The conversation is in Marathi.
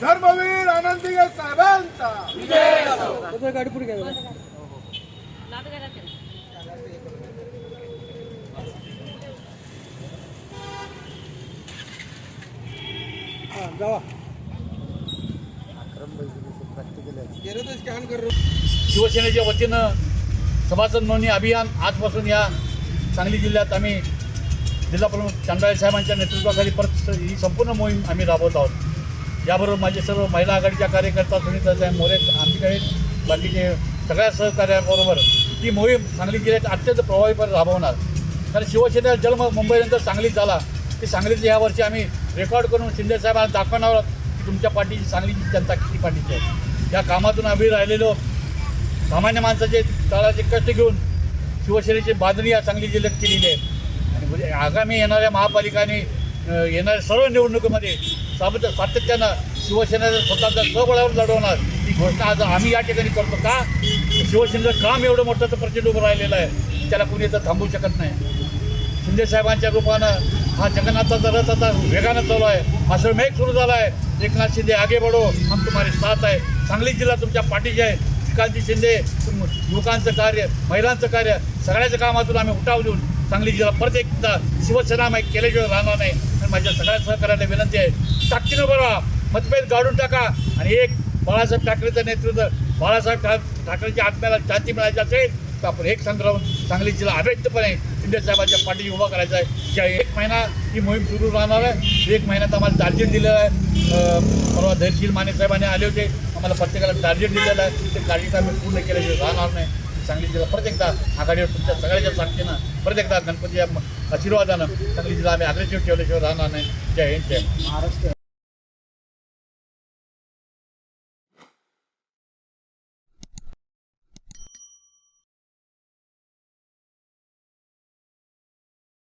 धर्मवीर आनंदीगे साहेबांचा गाडी पुढे घ्या हा जावा. शिवसेनेच्या वतीनं सभासद नोंदणी अभियान आजपासून या सांगली जिल्ह्यात आम्ही जिल्हा प्रमुख साहेबांच्या नेतृत्वाखाली परत ही संपूर्ण मोहीम आम्ही राबवत आहोत. याबरोबर माझे सर्व महिला आघाडीच्या कार्यकर्ता सुनीता साहेब मोरे आमच्याकडे बाकीचे सगळ्या सहकार्याबरोबर ही मोहीम सांगली जिल्ह्यात अत्यंत प्रभावीपणे राबवणार. कारण शिवसेनेचा जन्म मुंबईनंतर सांगलीत झाला. की सांगलीत यावर्षी आम्ही रेकॉर्ड करून शिंदे साहेबांना दाखवणार की तुमच्या पाठीची सांगलीची जनता किती पाठीची आहे. या कामातून आम्ही राहिलेलो. सामान्य माणसाचे तळाचे कष्ट घेऊन शिवसेनेची बांधणी या सांगली जिल्ह्यात केलेली आहे. म्हणजे आगामी येणाऱ्या महापालिकांनी येणाऱ्या सर्व निवडणुकीमध्ये सातत्य सातत्यानं शिवसेनेचा स्वतःचा सबळावर लढवणार ही घोषणा आज आम्ही या ठिकाणी करतो का? शिवसेनेचं काम एवढं मोठं तर प्रचंड उभं राहिलेलं आहे त्याला कुणी तर थांबवू शकत नाही. शिंदेसाहेबांच्या रूपानं हा जगन्नाथाचा रथ आता वेगानं चालू आहे. हा मेघ सुरू झाला आहे एकनाथ शिंदे आगे बढो हम तुम्हारे साथ आहे. सांगली जिल्हा तुमच्या पाठीशी आहे. श्रीकांतजी शिंदे तुम- युवकांचं कार्य महिलांचं कार्य सगळ्याच्या कामातून आम्ही उठाव देऊन सांगली जिल्हा परत एकदा शिवसेना केल्याशिवाय राहणार नाही. आणि माझ्या सगळ्या सहकार्याला विनंती आहे ताकदीनं बघा मतभेद गाडून टाका. आणि एक बाळासाहेब ठाकरेचं नेतृत्व बाळासाहेब ठा ठाकरेच्या आत्म्याला शांती मिळायची असेल तर आपण एक संग्राम सांगली जिल्हा अभेद्यपणे शिंदे साहेबांच्या पाठीशी उभा करायचा आहे. ज्या एक महिना ही मोहीम सुरू राहणार आहे एक महिन्यात आम्हाला टार्गेट दिलेलं आहे. परवा धैर्यशील माने साहेबांनी आले होते. आम्हाला प्रत्येकाला टार्गेट दिलेलं आहे. ते टार्गेट आम्ही पूर्ण केल्याशिवाय राहणार नाही. सांगली जिल्हा परत एकदा आघाडीवर तुमच्या सगळ्याच्या साक्षीनं परत एकदा गणपतीच्या आशीर्वादानं सांगली जिल्हा आम्ही अग्रेसिव्ह ठेवल्याशिवाय राहणार नाही. जय हिंद जय महाराष्ट्र.